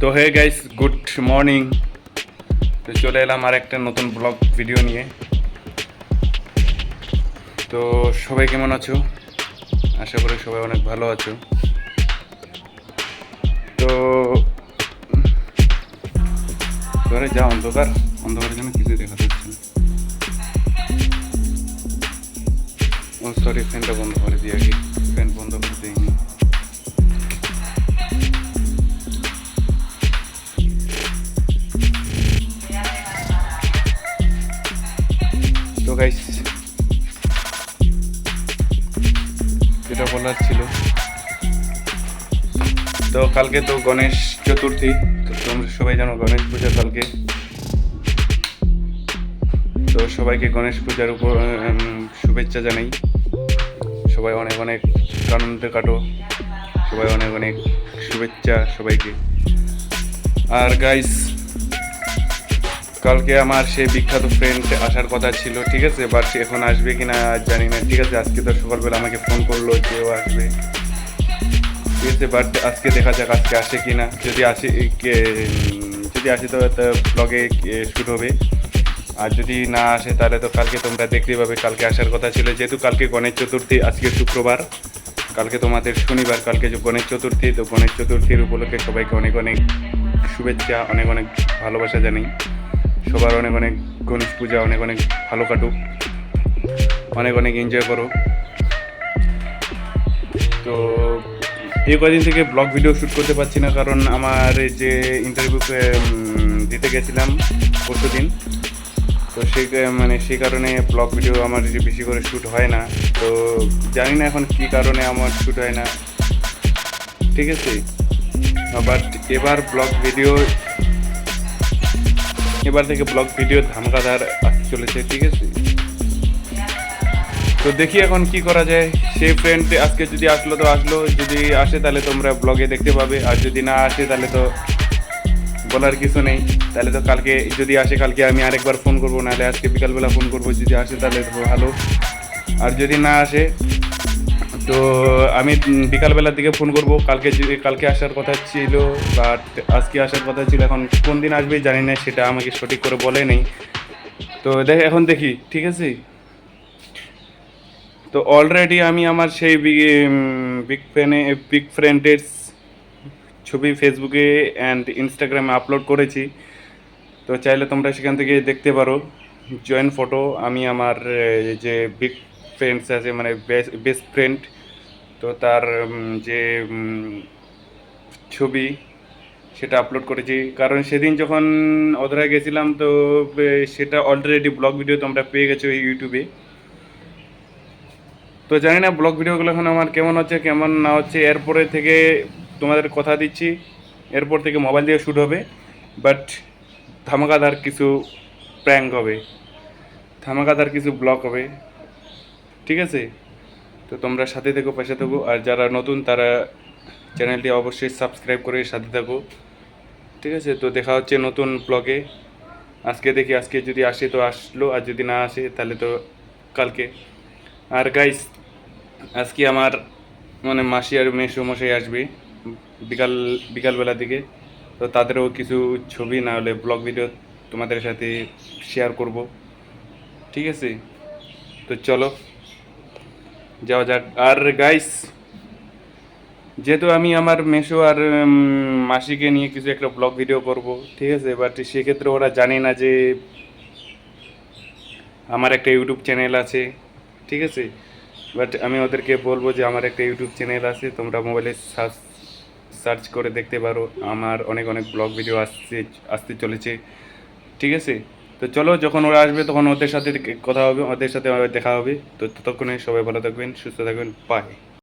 তো hey guys, good morning. তো চলে এলাম আর একটা নতুন ব্লগ ভিডিও নিয়ে। তো সবাই কেমন আছো? আশা করি সবাই অনেক ভালো আছো। তো ঘরে যা অন্ধকার, অন্ধকারের জন্য কিছুই দেখা যাচ্ছে ও সরি ফ্যানটা বন্ধ করে দিয়ে আগে। গাইস যেটা বলার ছিল। তো কালকে তো গণেশ চতুর্থী, তো তোমরা সবাই জানো গণেশ পূজা কালকে। তো সবাইকে গণেশ পূজার উপর শুভেচ্ছা জানাই। সবাই অনেক অনেক আনন্দে কাটো। সবাই অনেক অনেক শুভেচ্ছা সবাইকে। আর গাইস কালকে আমার সেই বিখ্যাত ফ্রেন্ড আসার কথা ছিল, ঠিক আছে? বাট এখন আসবে কি কিনা জানি না, ঠিক আছে? আজকে তো সকালবেলা আমাকে ফোন করল যে ও আসবে। ঠিক আছে? বাট আজকে দেখা যাক আজকে আসে কিনা। যদি আসে কে- যদি আসে তো ব্লগে শ্যুট হবে। আর যদি না আসে, তাহলে তো কালকে তোমরা দেখতে পাবে, কালকে আসার কথা ছিল। যেহেতু কালকে গণেশ চতুর্থী, আজকে শুক্রবার, কালকে তোমাদের শনিবার, কালকে যে গণেশ চতুর্থী, তো গণেশ চতুর্থীর উপলক্ষে সবাইকে অনেক অনেক শুভেচ্ছা, অনেক অনেক ভালোবাসা জানাই। সবার অনেক অনেক গণেশ পূজা, অনেক অনেক ভালো কাটুক। অনেক অনেক এনজয় করো। তো এই কদিন থেকে ব্লগ ভিডিও শ্যুট করতে পারছি না, কারণ আমার যে ইন্টারভিউ দিতে গেছিলাম পরশু দিন তো সেই মানে সেই কারণে ব্লগ ভিডিও আমার যে বেশি করে শ্যুট হয় না। তো জানি না এখন কী কারণে আমার শ্যুট হয় না। ঠিক আছে? বাট এবার ব্লগ ভিডিও এবার থেকে ব্লগ ভিডিও ধামকাদার চলেছে, ঠিক আছে? তো দেখি এখন কি করা যায়। সেই ফ্রেন্ড আজকে যদি আসলো তো আসলো, যদি আসে তাহলে তোমরা ব্লগে দেখতে পাবে, আর যদি না আসে তাহলে তো বলার কিছু নেই। তাহলে তো কালকে, যদি আসে কালকে আমি আরেকবার ফোন করব, নাহলে আজকে বিকালবেলা ফোন করব, যদি আসে তাহলে ভালো। আর যদি না আসে তো আমি বিকালবেলার দিকে ফোন করব। কালকে কালকে আসার কথা ছিল বাট আজকে আসার কথা ছিল, এখন কোন দিন আসবে জানি না, সেটা আমাকে সঠিক করে বলে নেই। তো দেখ এখন দেখি, ঠিক আছে? তো অলরেডি আমি আমার সেই বিগ ফ্যানে বিগ ফ্রেন্ডের ছবি ফেসবুকে অ্যান্ড ইনস্টাগ্রামে আপলোড করেছি। তো চাইলে তোমরা সেখান থেকে দেখতে পারো। জয়েন্ট ফটো আমি আমার যে বিগ ফ্রেন্ডস আছে মানে বেস্ট ফ্রেন্ড তো তার যে ছবি সেটা আপলোড করেছি। কারণ সেদিন যখন অধরায় গেছিলাম, তো সেটা অলরেডি ব্লগ ভিডিও তোমরা পেয়ে গেছো ইউটিউবে তো জানি না ব্লগ ভিডিওগুলো এখন আমার কেমন হচ্ছে, কেমন না হচ্ছে। এরপরে থেকে তোমাদের কথা দিচ্ছি। এরপর থেকে মোবাইল দিয়ে শ্যুট হবে। বাট ধামাকাদার কিছু প্র্যাঙ্ক হবে। ধামাকাদার কিছু ব্লগ হবে। ঠিক আছে? তো তোমরা সাথে থেকো, পাশে থাকো। আর যারা নতুন, তারা চ্যানেলটি অবশ্যই সাবস্ক্রাইব করে সাথে থাকো। ঠিক আছে? তো দেখা হচ্ছে নতুন ব্লগে। আজকে দেখি, আজকে যদি আসে তো আসলো, আর যদি না আসে, তাহলে তো কালকে। আর গাইস আজকে আমার মানে মাসি আর মেসো মশাই আসবে বিকাল, বিকালবেলা দিকে তো তাদেরও কিছু ছবি না হলে ব্লগ ভিডিও তোমাদের সাথে শেয়ার করব। ঠিক আছে? তো চলো। যাওয়া যাক। আর গাইস যেহেতু আমি আমার মেশো আর মাসিকে নিয়ে কিছু একটা ব্লগ ভিডিও করব, ঠিক আছে? বাট সেক্ষেত্রে ওরা জানে না যে আমার একটা ইউটিউব চ্যানেল আছে, ঠিক আছে? বাট আমি ওদেরকে বলব যে আমার একটা ইউটিউব চ্যানেল আছে, তোমরা মোবাইলে সার্চ সার্চ করে দেখতে পারো। আমার অনেক অনেক ব্লগ ভিডিও আসছে, আসতে চলেছে, ঠিক আছে? তো চলো, যখন ওরা আসবে, তখন ওদের সাথে কথা হবে, ওদের সাথে দেখা হবে। তো ততক্ষণে সবাই ভালো থাকবেন, সুস্থ থাকবেন বাই